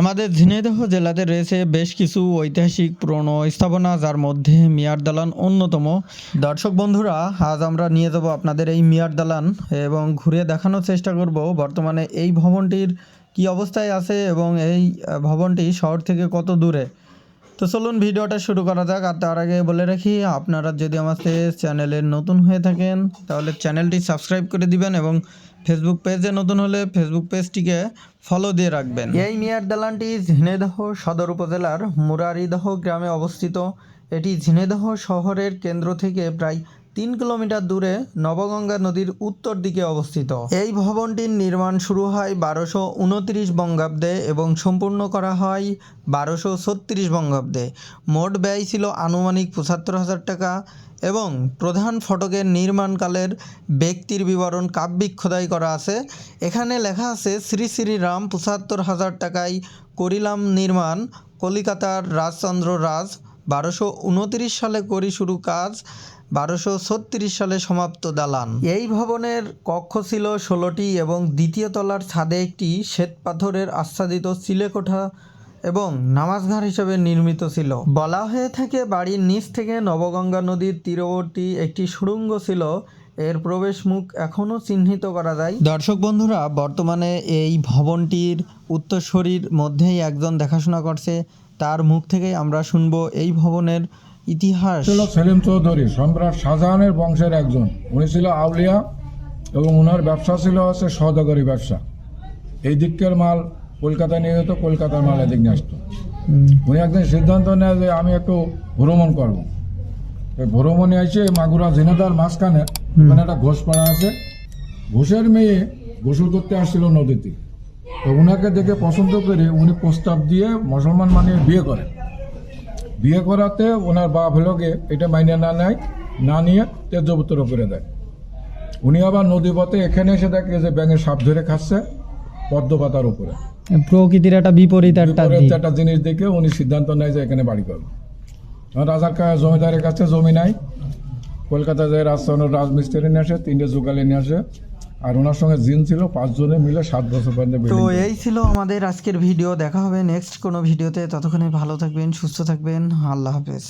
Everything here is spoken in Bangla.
আমাদের ঝিনাইদহ জেলাতে রয়েছে বেশ কিছু ঐতিহাসিক পুরনো স্থাপনা, যার মধ্যে মিয়ার দালান অন্যতম। দর্শক বন্ধুরা, আজ আমরা নিয়ে যাব আপনাদের এই মিয়ার দালান এবং ঘুরে দেখানোর চেষ্টা করব বর্তমানে এই ভবনটির কি অবস্থায় আছে এবং এই ভবনটি শহর থেকে কত দূরে। তো চলুন ভিডিওটা শুরু করা যাক, আর তার আগে বলে রাখি, আপনারা যদি আমাদের চ্যানেলে নতুন হয়ে থাকেন, তাহলে চ্যানেলটি সাবস্ক্রাইব করে দিবেন এবং ফেসবুক পেজে নতুন হলে ফেসবুক পেজটিকে ফলো দিয়ে রাখবেন। এই মিয়ার দালানটি ঝিনেদহ সদর উপজেলার মুরারিদহ গ্রামে অবস্থিত। এটি ঝিনেদহ শহরের কেন্দ্র থেকে প্রায় তিন কিলোমিটার দূরে নবগঙ্গা নদীর উত্তর দিকে অবস্থিত। এই ভবনটির নির্মাণ শুরু হয় বারোশো উনত্রিশ বঙ্গাব্দে এবং সম্পূর্ণ করা হয় বারোশো ছত্রিশ বঙ্গাব্দে। মোট ব্যয় ছিল আনুমানিক পঁচাত্তর হাজার টাকা এবং প্রধান ফটকের নির্মাণকালের ব্যক্তির বিবরণ কাব্যিক খোদাই করা আছে। এখানে লেখা আছে, শ্রী শ্রী রাম পঁচাত্তর হাজার টাকায় করিলাম নির্মাণ, কলিকাতার রাজচন্দ্র রাজ, বারোশো উনত্রিশ সালে করি শুরু কাজ বারোশো ছত্রিশ সালে সমাপ্ত দালান। এই ভবনের কক্ষ ছিল ষোলোটি এবং দ্বিতীয় তলার ছাদে একটি শ্বেত পাথরের আচ্ছাদিত চিলেকোঠা এবং নামাজঘর হিসেবে নির্মিত ছিল। বলা হয়ে থাকে বাড়ির নিচ থেকে নবগঙ্গা নদীর তীরবর্তী একটি সুড়ঙ্গ ছিল। এর প্রবেশ মুখ এখনও চিহ্নিত করা যায়। দর্শক বন্ধুরা, বর্তমানে এই ভবনটির উত্তরসূরির মধ্যেই একজন দেখাশোনা করছে। তার মুখ থেকেই আমরা শুনব এই ভবনের ইতিহাস। ছিল সেলিম চৌধুরী সম্রাট শাহজাহানের বংশের একজন। উনি ছিল আউলিয়া এবং ওনার ব্যবসা ছিল হচ্ছে সহযোগী ব্যবসা। এই দিকের মাল কলকাতায় নিয়ে যেত কলকাতার মাল এদিক নিয়ে আসতো। উনি একদিন সিদ্ধান্ত নেয় যে আমি একটু ভ্রমণ করব। ভ্রমণে এসে মাগুরা ঝিনাদার মাঝখানে ওখানে একটা ঘোষপাড়া আছে। ঘোষের মেয়ে গোসল করতে আসছিল নদীতে। তো উনাকে দেখে পছন্দ করে উনি প্রস্তাব দিয়ে মুসলমান মানিয়ে বিয়ে করেন। বিয়ে করাতে ওনার বাপ হলোকে এটা মাইনে না নেয় না নিয়ে তেজপুত্র করে দেয়। উনি আবার নদী পথে এখানে এসে দেখে যে ব্যাঙের সাপ ধরে খাচ্ছে পদ্ম পাতার উপরে। প্রকৃতির একটা বিপরীত একটা জিনিস দেখে উনি সিদ্ধান্ত নেয় যে এখানে বাড়ি করবে। রাজার জমিদারের কাছে জমি নাই। কলকাতা যায় রাজস্থানের রাজমিস্ত্রি নিয়ে আসে তিনটে জোগালি নিয়ে আসে আর ওনার সঙ্গে জিন ছিল পাঁচজনে মিলে সাত বছর পর্যন্ত তো এই ছিল আমাদের আজকের ভিডিও দেখা হবে নেক্সট কোনো ভিডিওতে ততক্ষণে ভালো থাকবেন সুস্থ থাকবেন আল্লাহ হাফেজ।